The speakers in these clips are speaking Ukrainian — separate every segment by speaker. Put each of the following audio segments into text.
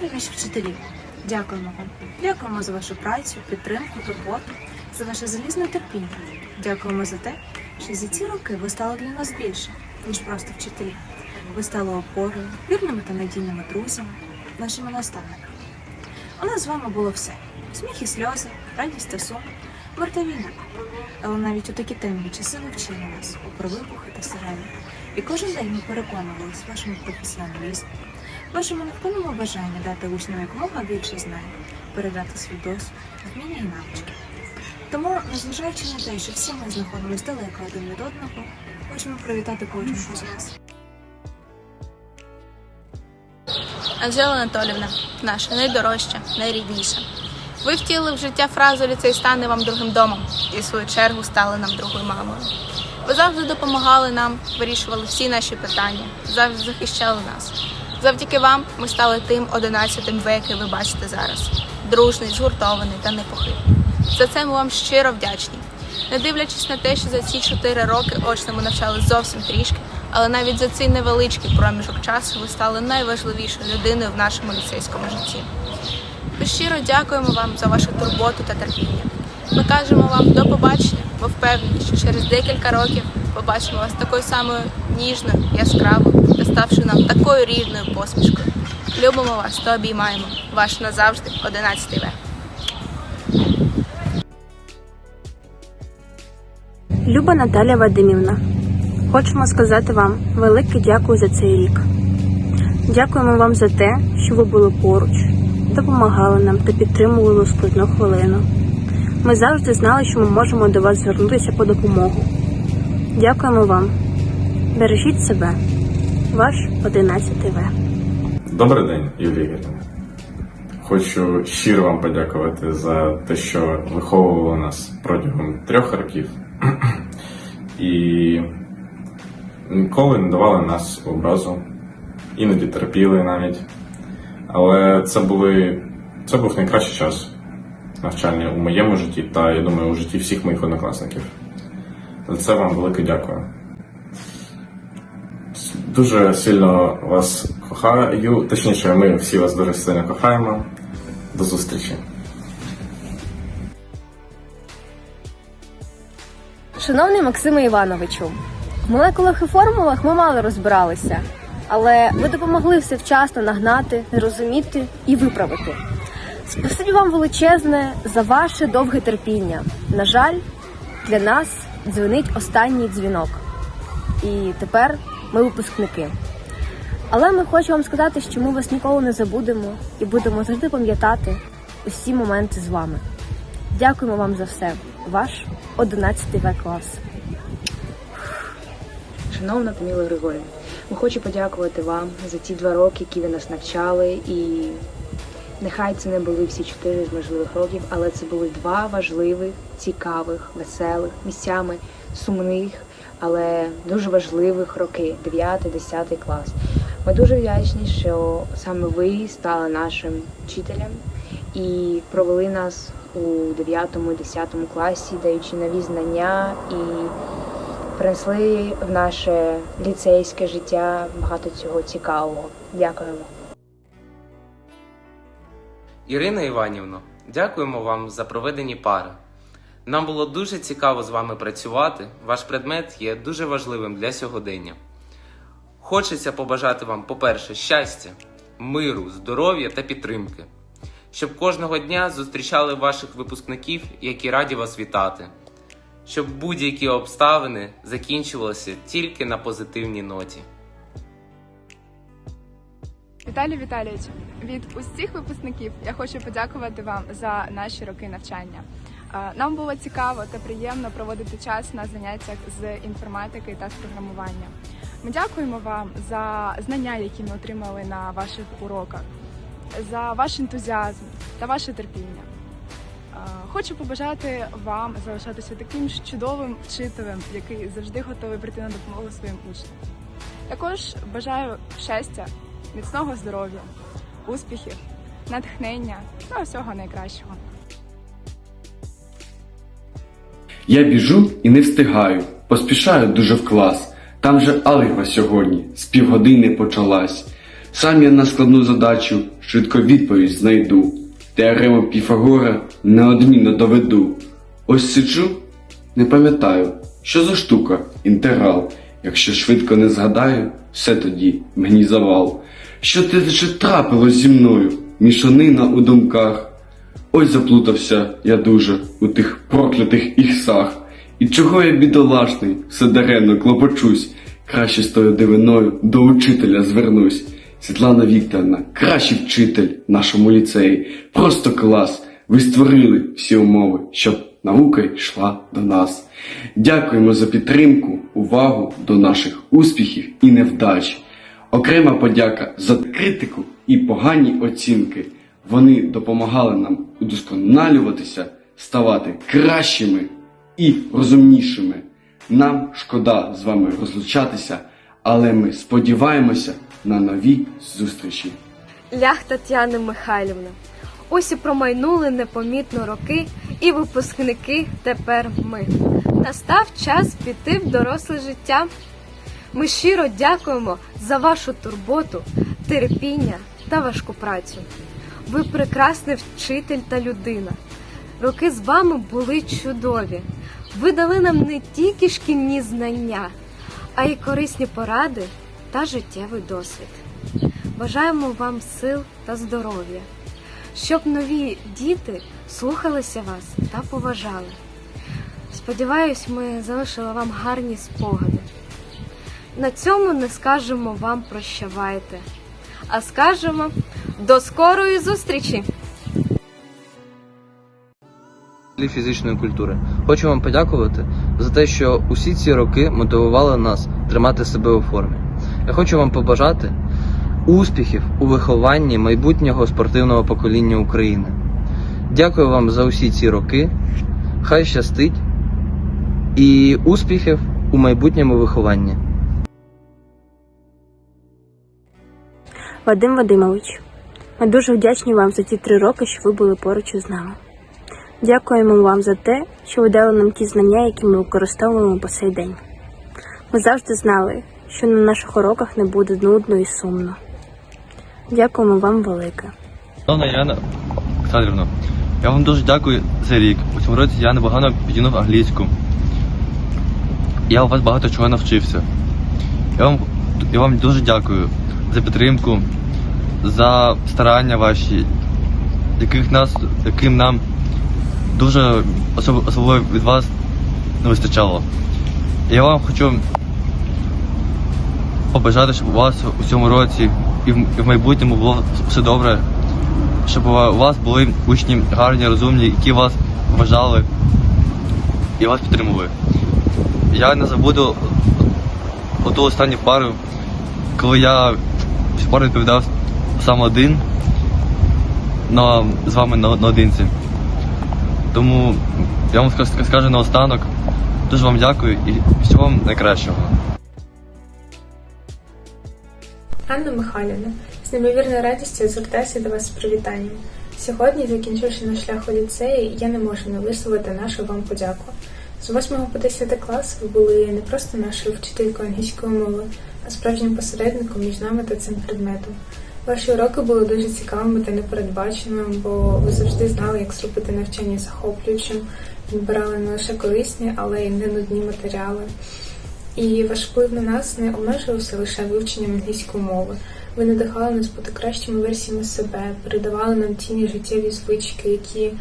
Speaker 1: Любі наші вчителі, дякуємо вам. Дякуємо за вашу працю, підтримку, турботу, за ваше залізне терпіння. Дякуємо за те, що за ці роки ви стали для нас більше, ніж просто вчителі. Ви стали опорою, вірними та надійними друзями, нашими наставниками. У нас з вами було все: сміх і сльози, радість та сум, мир війна. Але навіть у такі темні часи ви вчили нас про вибухи та сирени. І кожен день ми переконувалися вашому професіоналізмі, вашому невпинному бажанні дати учням якомога більше знань, передати свій досвід, вміння і навички. Тому, незважаючи на те, що всі ми знаходимося далеко один від одного, хочемо привітати кожного з вас.
Speaker 2: Анжела Анатолівна, наша найдорожча, найрідніша. Ви втілили в життя фразу ліцей стане вам другим домом і в свою чергу стали нам другою мамою. Ви завжди допомагали нам, вирішували всі наші питання, завжди захищали нас. Завдяки вам ми стали тим одинадцятим В, який ви бачите зараз. Дружний, згуртований та непохитний. За це ми вам щиро вдячні. Не дивлячись на те, що за ці чотири роки очно ми навчали зовсім трішки, але навіть за цей невеличкий проміжок часу ви стали найважливішою людиною в нашому ліцейському житті. Ми щиро дякуємо вам за вашу турботу та терпіння. Ми кажемо вам до побачення, бо впевнені, що через декілька років побачимо вас такою самою ніжною, яскравою та ставши нам такою рідною посмішкою. Любимо вас та обіймаємо. Ваш назавжди 11 В.
Speaker 3: Люба Наталя Вадимівна, хочемо сказати вам велике дякую за цей рік. Дякуємо вам за те, що ви були поруч, допомагали нам та підтримували складну хвилину. Ми завжди знали, що ми можемо до вас звернутися по допомогу. Дякуємо вам. Бережіть себе. Ваш 11 В.
Speaker 4: Добрий день, Юлія Ігорівна. Хочу щиро вам подякувати за те, що виховували нас протягом трьох років і ніколи не давали нас образу, іноді терпіли навіть. Але це були це був найкращий час навчання у моєму житті та я думаю у житті всіх моїх однокласників. За це вам велике дякую. Дуже сильно вас кохаю, точніше, ми всі вас дуже сильно кохаємо. До зустрічі.
Speaker 5: Шановний Максиме Івановичу, в молекулах і формулах ми мало розбиралися, але ви допомогли все вчасно нагнати, зрозуміти і виправити. Спасибі вам величезне за ваше довге терпіння. На жаль, для нас дзвонить останній дзвінок. І тепер ми випускники. Але ми хочемо вам сказати, що ми вас ніколи не забудемо і будемо завжди пам'ятати усі моменти з вами. Дякуємо вам за все. Ваш 11 В клас.
Speaker 6: Шановна Таміла Григорівна, ми хочу подякувати вам за ті два роки, які ви нас навчали, і нехай це не були всі чотири з можливих років, але це були два важливих, цікавих, веселих, місцями сумних, але дуже важливих роки 9-10 клас. Ми дуже вдячні, що саме ви стали нашим вчителем і провели нас у 9-10 класі, даючи нові знання і принесли в наше ліцейське життя багато цього цікавого. Дякуємо.
Speaker 7: Ірина Іванівно, дякуємо вам за проведені пари. Нам було дуже цікаво з вами працювати. Ваш предмет є дуже важливим для сьогодення. Хочеться побажати вам, по-перше, щастя, миру, здоров'я та підтримки, щоб кожного дня зустрічали ваших випускників, які раді вас вітати, щоб будь-які обставини закінчувалися тільки на позитивній ноті.
Speaker 8: Віталій Віталійович, від усіх випускників я хочу подякувати вам за наші роки навчання. Нам було цікаво та приємно проводити час на заняттях з інформатики та з програмування. Ми дякуємо вам за знання, які ми отримали на ваших уроках, за ваш ентузіазм та ваше терпіння. Хочу побажати вам залишатися таким ж чудовим вчителем, який завжди готовий прийти на допомогу своїм учням. Також бажаю щастя, міцного здоров'я, успіхів, натхнення та всього найкращого.
Speaker 9: Я біжу і не встигаю, поспішаю дуже в клас. Там же алгебра сьогодні, з півгодини почалась. Сам я на складну задачу швидко відповідь знайду. Теорему Піфагора неодмінно доведу. Ось сиджу, не пам'ятаю, що за штука, інтеграл. Якщо швидко не згадаю, все тоді мені завал. Що те вже трапилось зі мною? Мішанина у думках. Ой, заплутався я дуже у тих проклятих іксах. І чого я бідолашний, все даремно клопочусь. Краще з тою дивиною до учителя звернусь. Світлана Вікторівна, кращий вчитель нашому ліцеї. Просто клас. Ви створили всі умови, щоб наука йшла до нас. Дякуємо за підтримку, увагу до наших успіхів і невдач. Окрема подяка за критику і погані оцінки. Вони допомагали нам удосконалюватися, ставати кращими і розумнішими. Нам шкода з вами розлучатися, але ми сподіваємося на нові зустрічі.
Speaker 10: Лях Тетяни Михайлівна. Ось і промайнули непомітно роки, і випускники тепер ми. Настав час піти в доросле життя. Ми щиро дякуємо за вашу турботу, терпіння та важку працю. Ви прекрасний вчитель та людина. Роки з вами були чудові. Ви дали нам не тільки шкільні знання, а й корисні поради та життєвий досвід. Бажаємо вам сил та здоров'я, щоб нові діти слухалися вас та поважали. Сподіваюсь, ми залишили вам гарні спогади. На цьому не скажемо вам прощавайте, а скажемо до скорої зустрічі!
Speaker 11: фізичної культури. Хочу вам подякувати за те, що усі ці роки мотивували нас тримати себе у формі. Я хочу вам побажати успіхів у вихованні майбутнього спортивного покоління України. Дякую вам за усі ці роки. Хай щастить і успіхів у майбутньому вихованні.
Speaker 12: Вадим Вадимович, ми дуже вдячні вам за ті три роки, що ви були поруч із нами. Дякуємо вам за те, що ви дали нам ті знання, які ми використовуємо по сей день. Ми завжди знали, що на наших уроках не буде нудно і сумно. Дякуємо вам велике.
Speaker 13: Шановна Яна Олександрівна, я вам дуже дякую за рік. У цьому році я непогано підігнув англійську. Я у вас багато чого навчився. Я вам, я вам дуже дякую за підтримку, за старання ваші, яких нас, яким нам дуже особливо від вас не вистачало. Я вам хочу побажати, щоб у вас у цьому році і в, майбутньому було все добре, щоб у вас були учні гарні, розумні, які вас вважали і вас підтримували. Я не забуду оту останню пару, коли я пару відповідав сам один, но з вами на, наодинці. Тому я вам скажу, скажу наостанок, дуже вам дякую і всього вам найкращого.
Speaker 8: Анна Михайлівна, з неймовірною радістю звертаюся до вас з привітанням. Сьогодні, закінчивши наш шлях у ліцеї, я не можу не висловити нашу вам подяку. З 8 по 10 клас ви були не просто нашою вчителькою англійської мови, а справжнім посередником між нами та цим предметом. Ваші уроки були дуже цікавими та непередбаченими, бо ви завжди знали, як зробити навчання захоплюючим, відбирали не лише корисні, але й не нудні матеріали. І ваш вплив на нас не обмежувався лише вивченням англійської мови. Ви надихали нас бути кращими версіями себе, передавали нам ті життєві звички, які,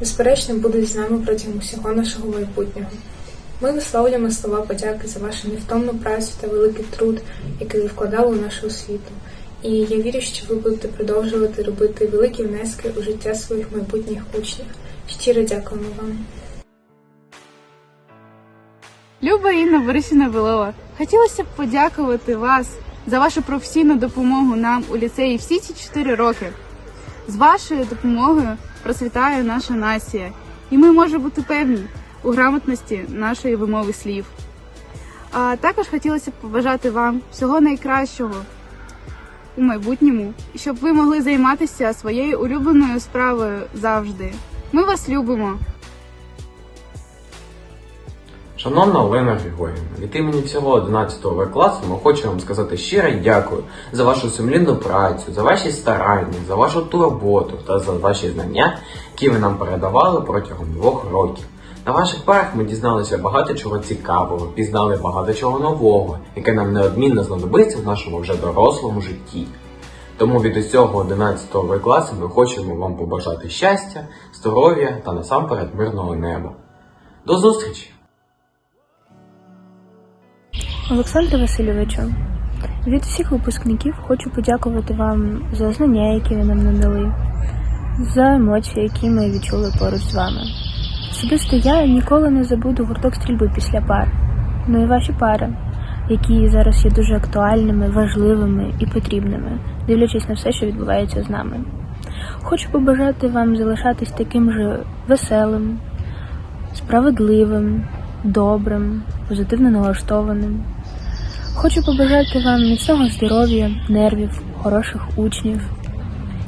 Speaker 8: безперечно, будуть з нами протягом усього нашого майбутнього. Ми висловлюємо слова подяки за вашу невтомну працю та великий труд, який ви вкладали у нашу освіту. І я вірю, що ви будете продовжувати робити великі внески у життя своїх майбутніх учнів. Щиро дякуємо вам.
Speaker 14: Люба Інна Борисівна Белова, хотілося б подякувати вас за вашу професійну допомогу нам у ліцеї всі ці чотири роки. З вашою допомогою процвітає наша нація, і ми можемо бути певні у грамотності нашої вимови слів. А також хотілося б побажати вам всього найкращого у майбутньому, щоб ви могли займатися своєю улюбленою справою завжди. Ми вас любимо.
Speaker 15: Шановна Олена Григорівна, від імені всього 11 В класу ми хочемо вам сказати щире дякую за вашу сумлінну працю, за ваші старання, за вашу турботу та за ваші знання, які ви нам передавали протягом двох років. На ваших парах ми дізналися багато чого цікавого, пізнали багато чого нового, яке нам неодмінно знадобиться в нашому вже дорослому житті. Тому від усього 11 В класу ми хочемо вам побажати щастя, здоров'я та насамперед мирного неба. До зустрічі!
Speaker 3: Олександре Васильовичу, від всіх випускників хочу подякувати вам за знання, які ви нам надали, за емоції, які ми відчули поруч з вами. Особисто я ніколи не забуду гурток стрільби після пар, ну і ваші пари, які зараз є дуже актуальними, важливими і потрібними, дивлячись на все, що відбувається з нами. Хочу побажати вам залишатись таким же веселим, справедливим, добрим, позитивно налаштованим. Хочу побажати вам міцного здоров'я, нервів, хороших учнів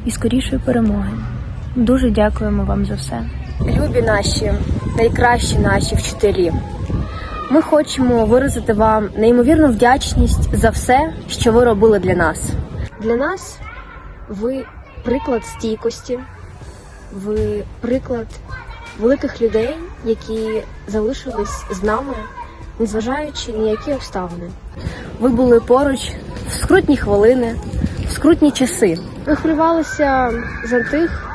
Speaker 3: і скорішої перемоги. Дуже дякуємо вам за все.
Speaker 5: Любі наші, найкращі наші вчителі. Ми хочемо виразити вам неймовірну вдячність за все, що ви робили для нас. Для нас ви приклад стійкості, ви приклад великих людей, які залишились з нами, незважаючи ні які обставини. Ви були поруч в скрутні хвилини, в скрутні часи. Ви хвилювалися за тих,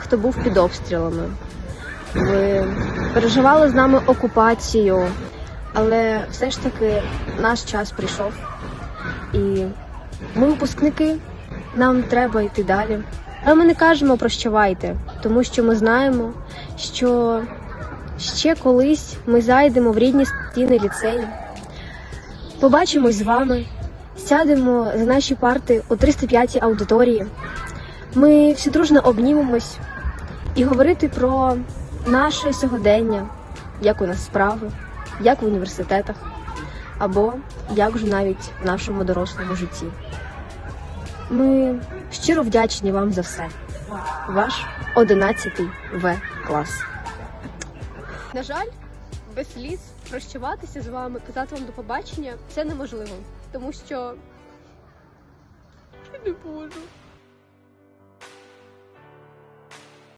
Speaker 5: хто був під обстрілами. Ви переживали з нами окупацію, але все ж таки наш час прийшов. І ми випускники, нам треба йти далі. Але ми не кажемо прощавайте, тому що ми знаємо, що ще колись ми зайдемо в рідні стіни ліцею, побачимось з вами, сядемо за наші парти у 305-й аудиторії. Ми всі дружно обнімемось і говорити про наше сьогодення, як у нас справи, як в університетах, або як вже навіть в нашому дорослому житті. Ми щиро вдячні вам за все. Ваш 11 В клас. На жаль, без сліз прощаватися з вами, казати вам до побачення це неможливо, тому що я не можу.